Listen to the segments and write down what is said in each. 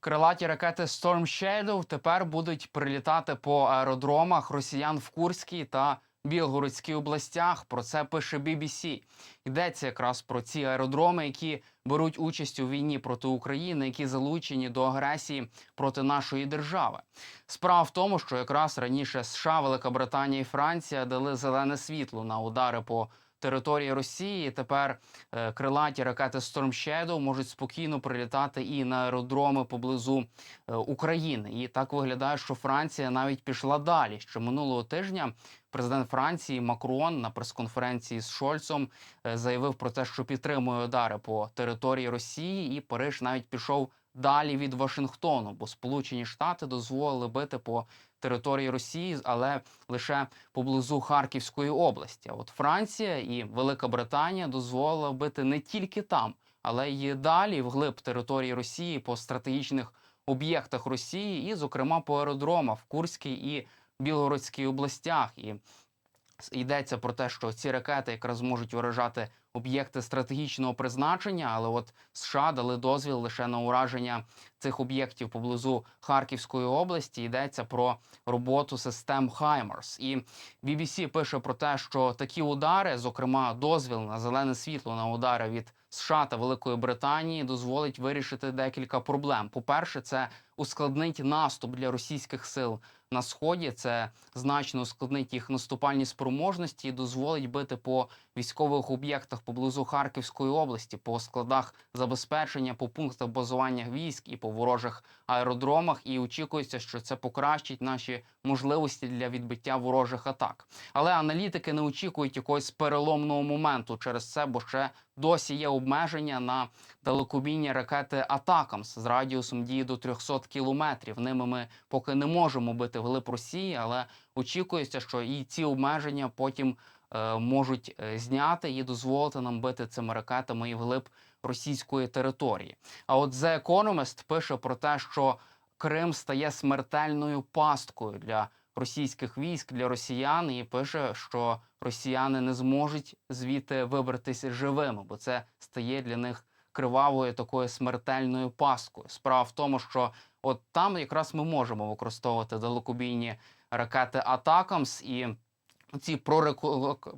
Крилаті ракети Storm Shadow тепер будуть прилітати по аеродромах росіян в Курській та Білгородській областях. Про це пише BBC. Йдеться якраз про ці аеродроми, які беруть участь у війні проти України, які залучені до агресії проти нашої держави. Справа в тому, що якраз раніше США, Велика Британія і Франція дали зелене світло на удари по території Росії. Тепер е, крилаті ракети Storm Shadow можуть спокійно прилітати і на аеродроми поблизу е, України. І так виглядає, що Франція навіть пішла далі. Ще минулого тижня президент Франції Макрон на прес-конференції з Шольцом е, заявив про те, що підтримує удари по території Росії, і Париж навіть пішов далі від Вашингтону, бо Сполучені Штати дозволили бити по території Росії, але лише поблизу Харківської області. А от Франція і Велика Британія дозволили бити не тільки там, але й далі вглиб території Росії по стратегічних об'єктах Росії, і, зокрема, по аеродромах в Курській і Білгородській областях. І йдеться про те, що ці ракети якраз можуть виражати об'єкти стратегічного призначення, але от США дали дозвіл лише на ураження цих об'єктів поблизу Харківської області. Йдеться про роботу систем Хаймарс. І BBC пише про те, що такі удари, зокрема, дозвіл на зелене світло на удари від США та Великої Британії, дозволить вирішити декілька проблем. По-перше, це ускладнить наступ для російських сил на сході. Це значно ускладнить їх наступальні спроможності і дозволить бити по військових об'єктах поблизу Харківської області, по складах забезпечення, по пунктах базування військ і по ворожих аеродромах. І очікується, що це покращить наші можливості для відбиття ворожих атак. Але аналітики не очікують якогось переломного моменту через це, бо ще досі є обмеження на далекобійні ракети Атакамс з радіусом дії до 300 кілометрів. Ними ми поки не можемо бити вглиб Росії, але очікується, що і ці обмеження потім е, можуть е, зняти і дозволити нам бити цими ракетами і вглиб російської території. А от The Economist пише про те, що Крим стає смертельною пасткою для російських військ для росіян, і пише, що росіяни не зможуть звідти вибратися живими, бо це стає для них кривавою такою смертельною пасткою. Справа в тому, що от там якраз ми можемо використовувати далекобійні ракети Атакамс і ці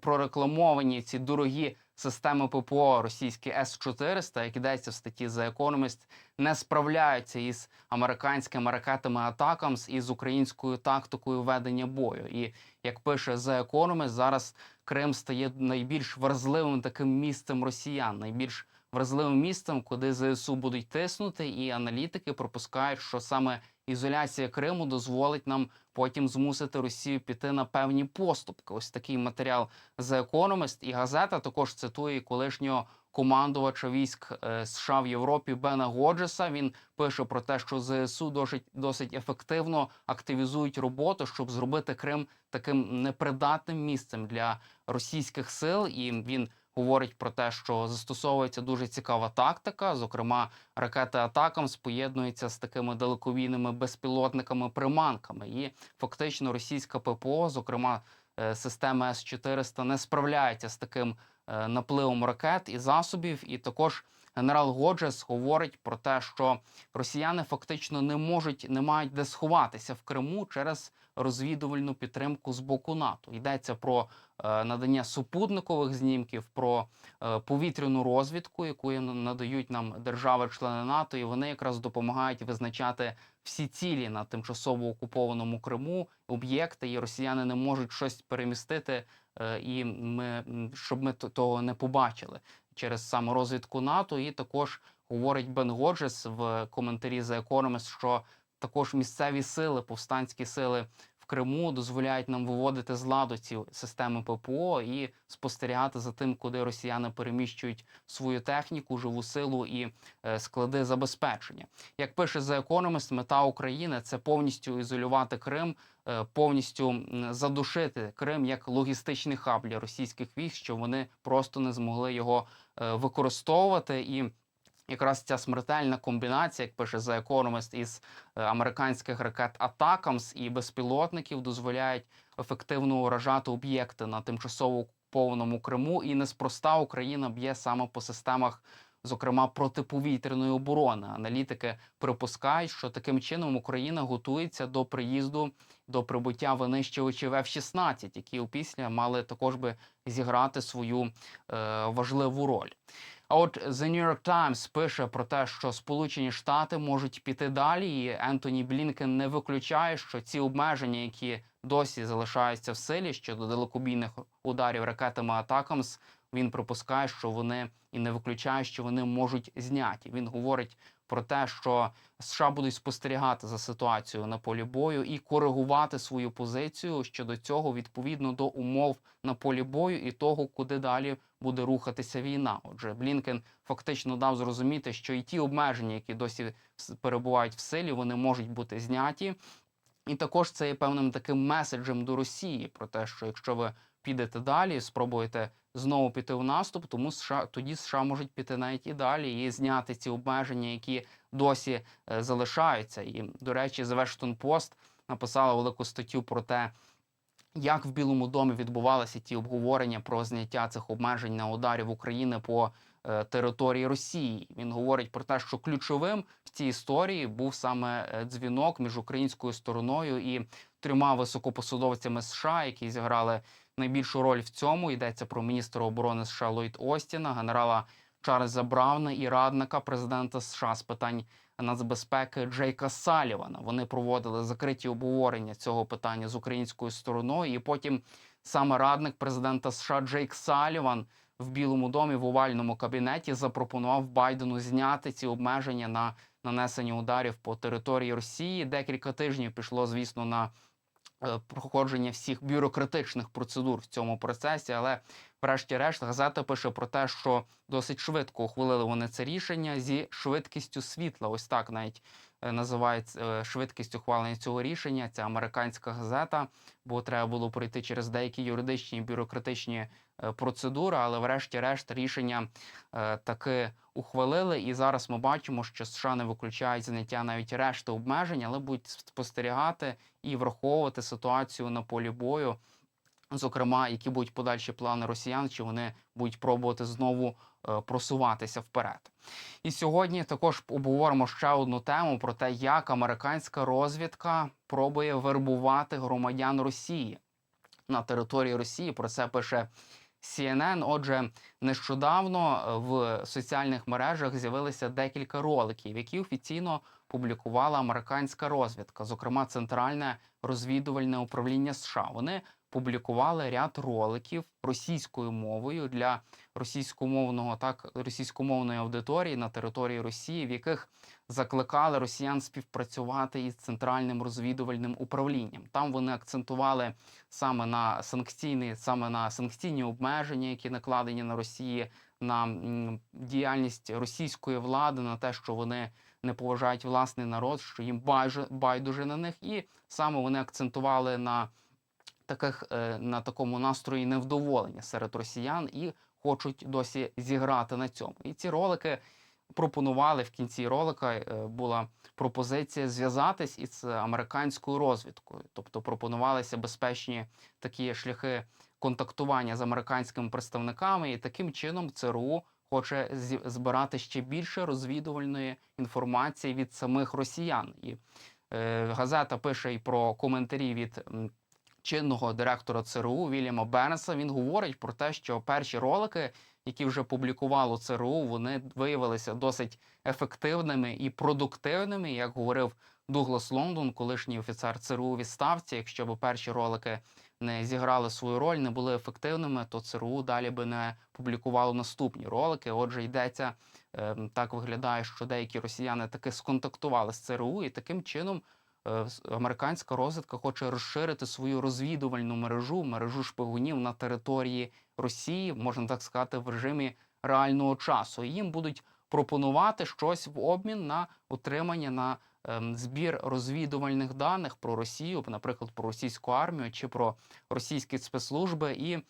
прорекламовані ці дорогі системи ППО російські С-400, як йдеться в статті The Economist, не справляються із американськими ракетами Атакамс і з українською тактикою ведення бою. І як пише The Economist, зараз Крим стає найбільш вразливим таким місцем росіян, найбільш вразливим місцем, куди ЗСУ будуть тиснути, і аналітики пропускають, що саме ізоляція Криму дозволить нам потім змусити Росію піти на певні поступки. Ось такий матеріал The Economist. І газета також цитує колишнього командувача військ е, США в Європі Бена Годжеса. Він пише про те, що ЗСУ досить досить ефективно активізують роботу, щоб зробити Крим таким непридатним місцем для російських сил. І він говорить про те, що застосовується дуже цікава тактика. Зокрема, ракети атакам споєднуються з такими далековійними безпілотниками-приманками. І фактично російська ППО, зокрема е, система С-400, не справляється з таким е, напливом ракет і засобів. І також генерал Годжес говорить про те, що росіяни фактично не можуть, не мають де сховатися в Криму через розвідувальну підтримку з боку НАТО. Йдеться про е, надання супутникових знімків, про е, повітряну розвідку, яку надають нам держави-члени НАТО, і вони якраз допомагають визначати всі цілі на тимчасово окупованому Криму, об'єкти, і росіяни не можуть щось перемістити, е, і ми щоб ми того не побачили через саморозвідку НАТО. І також говорить Бен Годжес в коментарі за Economist, що також місцеві сили, повстанські сили Криму дозволяють нам виводити з ладу ці системи ППО і спостерігати за тим, куди росіяни переміщують свою техніку, живу силу і е, склади забезпечення. Як пише The Economist, мета України це повністю ізолювати Крим, е, повністю задушити Крим як логістичний хаб для російських військ, щоб вони просто не змогли його е, використовувати і. Якраз ця смертельна комбінація, як пише The Economist, із е, американських ракет Атакамс і безпілотників дозволяють ефективно уражати об'єкти на тимчасово окупованому Криму. І неспроста Україна б'є саме по системах зокрема протиповітряної оборони. Аналітики припускають, що таким чином Україна готується до приїзду до прибуття винищувачів F-16, які опісля мали також би зіграти свою е, важливу роль. А от The New York Times пише про те, що Сполучені Штати можуть піти далі, і Ентоні Блінкен не виключає, що ці обмеження, які досі залишаються в силі щодо далекобійних ударів ракетами Атакамс, він припускає, що вони і не виключає, що вони можуть зняті. Він говорить про те, що США будуть спостерігати за ситуацією на полі бою і коригувати свою позицію щодо цього відповідно до умов на полі бою і того, куди далі буде рухатися війна. Отже, Блінкен фактично дав зрозуміти, що і ті обмеження, які досі перебувають в силі, вони можуть бути зняті. І також це є певним таким меседжем до Росії про те, що якщо ви підете далі, спробуєте знову піти в наступ, тому США тоді США можуть піти навіть і далі і зняти ці обмеження, які досі е, залишаються. І до речі, The Washington Post написала велику статтю про те, як в Білому домі відбувалися ті обговорення про зняття цих обмежень на ударів України по е, території Росії. Він говорить про те, що ключовим в цій історії був саме е, дзвінок між українською стороною і трьома високопосадовцями США, які зіграли найбільшу роль в цьому. Йдеться про міністра оборони США Ллойд Остіна, генерала Чарльза Брауна і радника президента США з питань нацбезпеки Джейка Салівана. Вони проводили закриті обговорення цього питання з українською стороною, і потім саме радник президента США Джейк Саліван в Білому домі в овальному кабінеті запропонував Байдену зняти ці обмеження на нанесення ударів по території Росії. Декілька тижнів пішло, звісно, на проходження всіх бюрократичних процедур в цьому процесі, але врешті-решт газета пише про те, що досить швидко ухвалили вони це рішення зі швидкістю світла. Ось так навіть е, називається е, швидкість ухвалення цього рішення. Це американська газета, бо треба було пройти через деякі юридичні і бюрократичні е, процедури, але врешті-решт рішення таки ухвалили. І зараз ми бачимо, що США не виключають зняття навіть решти обмежень, але будуть спостерігати і враховувати ситуацію на полі бою. Зокрема, які будуть подальші плани росіян, чи вони будуть пробувати знову е, просуватися вперед. І сьогодні також обговоримо ще одну тему про те, як американська розвідка пробує вербувати громадян Росії на території Росії. Про це пише CNN. Отже, нещодавно е, в соціальних мережах з'явилися декілька роликів, які офіційно публікувала американська розвідка, зокрема Центральне розвідувальне управління США. Вони публікували ряд роликів російською мовою для російськомовного так російськомовної аудиторії на території Росії, в яких закликали росіян співпрацювати із центральним розвідувальним управлінням. Там вони акцентували саме на санкційні, саме на санкційні обмеження, які накладені на Росії, на діяльність російської влади, на те, що вони не поважають власний народ, що їм байдуже, байдуже на них, і саме вони акцентували на таких е, на такому настрої невдоволення серед росіян і хочуть досі зіграти на цьому. І ці ролики пропонували в кінці ролика. е, Була пропозиція зв'язатись із американською розвідкою, тобто пропонувалися безпечні такі шляхи контактування з американськими представниками, і таким чином ЦРУ хоче збирати ще більше розвідувальної інформації від самих росіян. І е, газета пише і про коментарі від чинного директора ЦРУ Вільяма Бернса. Він говорить про те, що перші ролики, які вже публікувало ЦРУ, вони виявилися досить ефективними і продуктивними. Як говорив Дуглас Лондон, колишній офіцер ЦРУ відставці. Якщо б перші ролики не зіграли свою роль, не були ефективними, то ЦРУ далі би не публікувало наступні ролики. Отже, йдеться ем, так виглядає, що деякі росіяни таки сконтактували з ЦРУ, і таким чином американська розвідка хоче розширити свою розвідувальну мережу, мережу шпигунів на території Росії, можна так сказати, в режимі реального часу. Їм будуть пропонувати щось в обмін на отримання на ем, збір розвідувальних даних про Росію, наприклад, про російську армію чи про російські спецслужби, і е,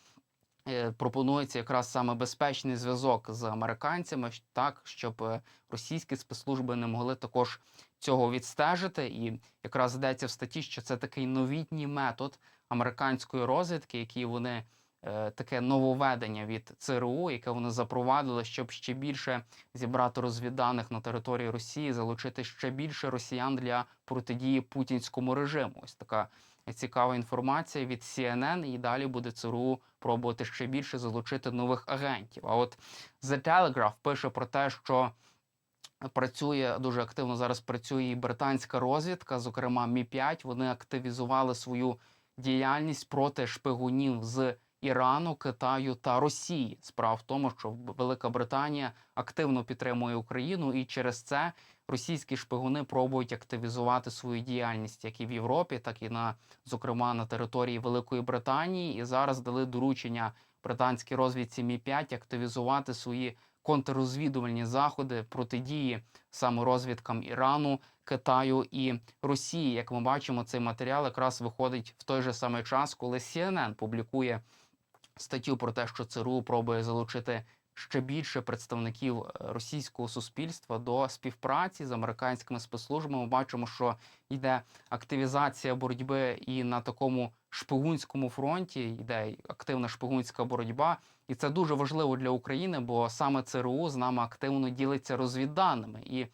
пропонується якраз саме безпечний зв'язок з американцями, так щоб е, російські спецслужби не могли також цього відстежити. І якраз йдеться в статті, що це такий новітній метод американської розвідки, який вони е, таке нововведення від ЦРУ, яке вони запровадили, щоб ще більше зібрати розвідданих на території Росії, залучити ще більше росіян для протидії путінському режиму. Ось така цікава інформація від CNN, і далі буде ЦРУ пробувати ще більше залучити нових агентів. А от The Telegraph пише про те, що працює дуже активно зараз. Працює і британська розвідка, зокрема Мі 5 Вони активізували свою діяльність проти шпигунів з Ірану, Китаю та Росії. Справа в тому, що Велика Британія активно підтримує Україну, і через це російські шпигуни пробують активізувати свою діяльність як і в Європі, так і на зокрема на території Великої Британії. І зараз дали доручення британській розвідці Мі 5 активізувати свої контррозвідувальні заходи протидії саме розвідкам Ірану, Китаю і Росії. Як ми бачимо, цей матеріал якраз виходить в той же самий час, коли CNN публікує статтю про те, що ЦРУ пробує залучити ще більше представників е, російського суспільства до співпраці з американськими спецслужбами. Ми бачимо, що йде активізація боротьби і на такому шпигунському фронті йде активна шпигунська боротьба. І це дуже важливо для України, бо саме ЦРУ з нами активно ділиться розвідданими. І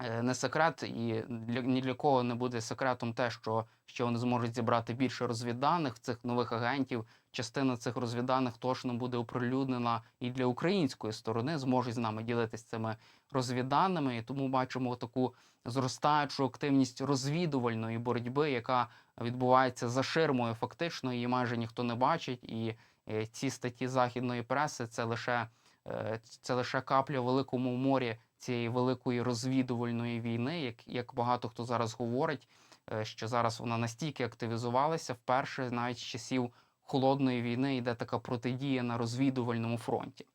не секрет, і для ні для кого не буде секретом те, що, що вони зможуть зібрати більше розвідданих цих нових агентів. Частина цих розвідданих точно буде оприлюднена і для української сторони зможуть з нами ділитися цими розвідданими. І тому бачимо таку зростаючу активність розвідувальної боротьби, яка відбувається за ширмою. Фактично її майже ніхто не бачить. І е, ці статті західної преси це лише е, це лише капля в великому морі цієї великої розвідувальної війни, як, як багато хто зараз говорить, е, що зараз вона настільки активізувалася вперше, навіть з часів холодної війни йде така протидія на розвідувальному фронті.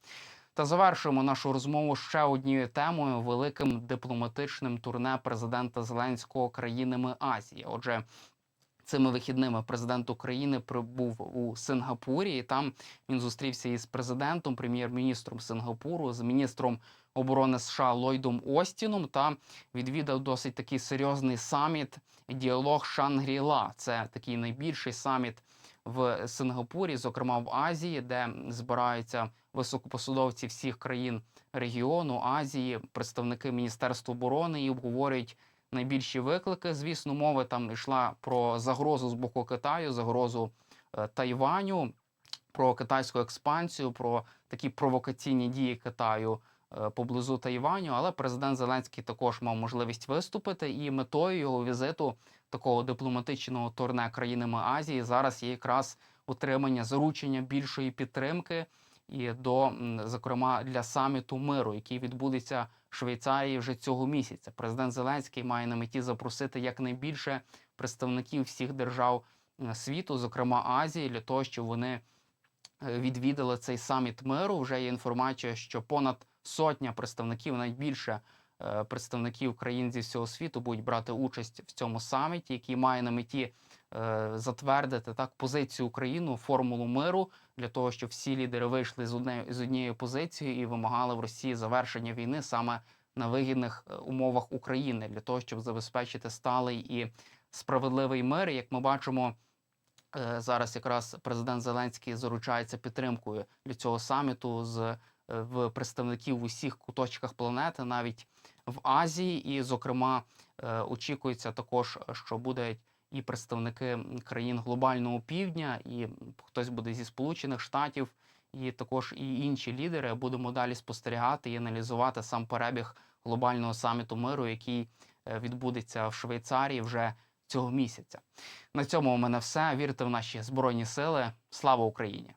Та завершуємо нашу розмову ще однією темою великим дипломатичним турне президента Зеленського країнами Азії. Отже, цими вихідними президент України прибув у Сингапурі, і там він зустрівся із президентом, прем'єр-міністром Сингапуру, з міністром оборони США Ллойдом Остіном та відвідав досить такий серйозний саміт діалог Шангріла. Це такий найбільший саміт в Сингапурі, зокрема в Азії, де збираються високопосадовці всіх країн регіону Азії, представники Міністерства оборони і обговорюють найбільші виклики. Звісно, мови там йшла про загрозу з боку Китаю, загрозу е, Тайваню, про китайську експансію, про такі провокаційні дії Китаю. Е, Поблизу Тайваню, але президент Зеленський також мав можливість виступити, і метою його візиту такого дипломатичного турне країнами Азії зараз є якраз утримання заручення більшої підтримки і до зокрема для саміту миру, який відбудеться в Швейцарії вже цього місяця. Президент Зеленський має на меті запросити якнайбільше представників всіх держав е, світу, зокрема Азії, для того, щоб вони е, відвідали цей саміт миру. Вже є інформація, що понад сотня представників, навіть більше е, представників країн зі всього світу будуть брати участь в цьому саміті, який має на меті е, затвердити так позицію України, формулу миру для того, щоб всі лідери вийшли з однією з однією позицією і вимагали в Росії завершення війни саме на вигідних е, умовах України для того, щоб забезпечити сталий і справедливий мир. Як ми бачимо. Зараз якраз президент Зеленський заручається підтримкою для цього саміту з в представників в усіх куточках планети, навіть в Азії, і, зокрема, е, очікується також, що будуть і представники країн глобального півдня, і хтось буде зі Сполучених Штатів, і також і інші лідери. Будемо далі спостерігати і аналізувати сам перебіг глобального саміту миру, який е, відбудеться в Швейцарії вже цього місяця. На цьому у мене все. Вірте в наші збройні сили. Слава Україні!